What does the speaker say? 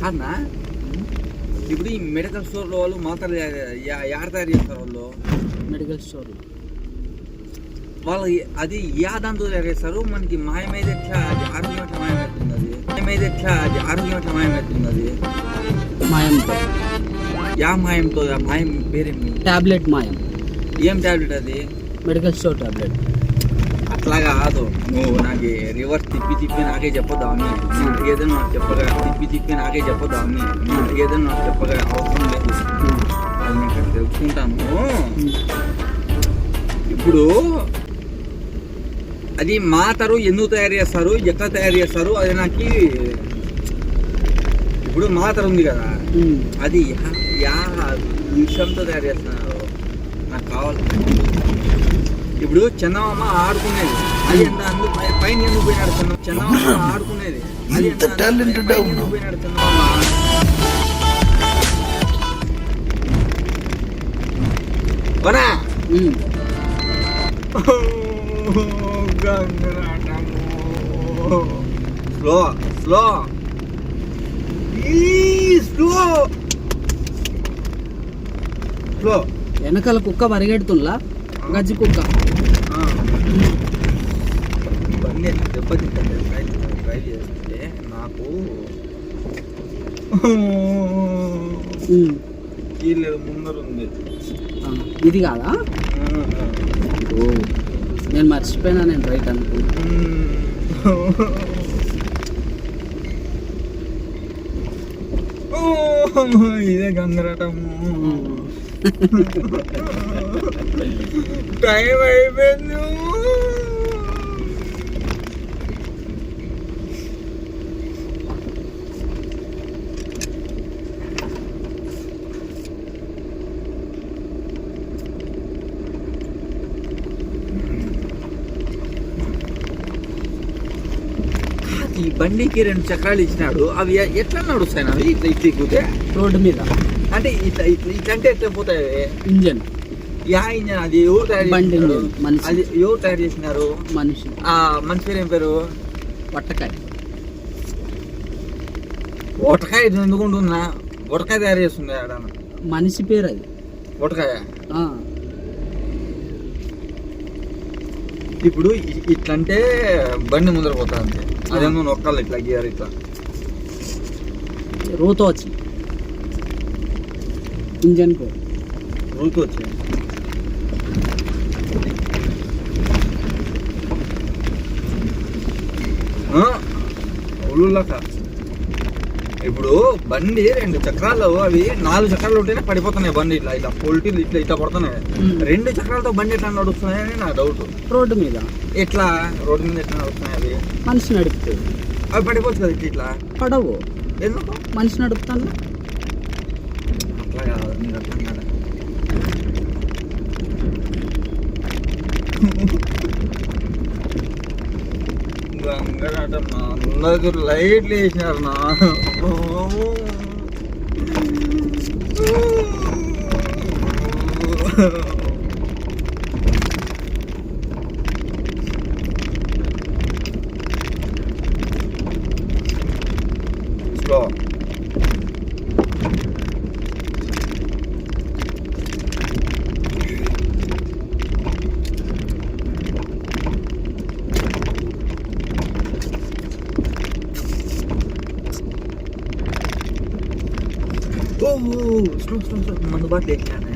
కాదనా ఇప్పుడు ఈ మెడికల్ స్టోర్లో వాళ్ళు మాత్రలు యాడ తయారు చేస్తారు వాళ్ళు? మెడికల్ స్టోర్ వాళ్ళు అది యా దాంతో తయారు చేస్తారు. మనకి మాయమైతే ఎట్లా? అది ఆరోగ్యం ఎట్లా మాయమవుతుంది అది మాయమైతే ఎట్లా? అది ఆరోగ్యం ఎట్లా మాయమవుతుంది అది మాయంతో యా మాయంతో ఆ మాయం పేరేమి టాబ్లెట్ మాయం. ఏం టాబ్లెట్ అది? మెడికల్ స్టోర్ టాబ్లెట్ అట్లా కాదు. నువ్వు నాకు రివర్స్ తిప్పి తిప్పి నాకే చెప్పదామని నువ్వు అడిగేదని నాకు చెప్పగా తిప్పి తిప్పి నాకే చెప్పదామని నువ్వు అడిగేదని నాకు చెప్పగా అవసరం లేదు. అది నేను తెలుసుకుంటాను. ఇప్పుడు అది మాతరు ఎందుకు తయారు చేస్తారు ఎట్లా తయారు చేస్తారు అది నాకు ఇప్పుడు మాతరు ఉంది కదా. అది యా విషయంతో తయారు చేస్తున్నారు. నాకు కావాలి. ఇప్పుడు చందమామ ఆడుకునేది. అది ఎంత అందుకు పై- పైన ఎందుకు పోయినాడు చందమామ? చందమామ ఆడుకునేది. అది ఎంత ఎందుకు పోయినాడు చందమామ? Slow slow. స్లో. స్లో. వెనకాల కుక్క పరిగెడుతుండ్లా గజ్జి కుక్క బండి దెబ్బతింటే డ్రైవ్ డ్రైవ్ చేస్తుంటే నాకు. కీళ్ళు ముందర ఉంది. ఇది కాదా? ఓ నేను మర్చిపోయినా నేను రైట్ అనుకున్నా ఇదే గంగరటము టైం అయిపోయింది. ఈ బండికి రెండు చక్రాలు ఇచ్చినాడు అవి ఎట్లా నడుస్తాయి అవి ఇట్లా ఇట్లా ఎక్కుతే రోడ్డు మీద. అంటే ఇట్లా ఇట్లా ఇట్లా అంటే ఎట్లా పోతాయి ఇంజన్. ఇంజన్ అది ఎవరు తయారు చేసినారు? మనిషి. అది ఎవరు తయారు చేసినారు? మనిషి. ఆ మనిషి పేరు ఏం పేరు? పట్టకాయ ఒటకాయ ఎందుకు ఉంటుందా ఒటకాయ తయారు చేస్తుంది ఆడ. మనిషి పేరు అది. ఒటకాయ ఆ, ఇప్పుడు ఇ- ఇట్లా అంటే బండి ముందర పోతా అంతే. అదేమో నొక్కాలి ఇట్లా గీయాలి ఇట్లా. రోతో వచ్చి ఇంజన్ రూతు వచ్చింది ఉళ్ళులక ఇప్పుడు బండి రెండు చక్రాలు అవి నాలుగు చక్రాలు ఉంటేనే పడిపోతున్నాయి బండి ఇట్లా ఇట్లా పొల్టీ ఇట్లా ఇట్లా పడుతున్నాయి. రెండు చక్రాలతో బండి ఎట్లా నడుస్తున్నాయని నా డౌట్ రోడ్డు మీద. ఎట్లా? రోడ్డు మీద ఎట్లా నడుస్తున్నాయి అవి? మనిషి నడుపుతాడు అవి పడిపోవచ్చు కదా ఇట్లా ఇట్లా. పడవు. ఎందుకు? మనిషి నడుపుతాను అట్లా కాదు అర్థం కాదు అందరికి లైట్లు వేసినారు నా. Oh oh slow slow slow మందు బాట్లు వేసినాను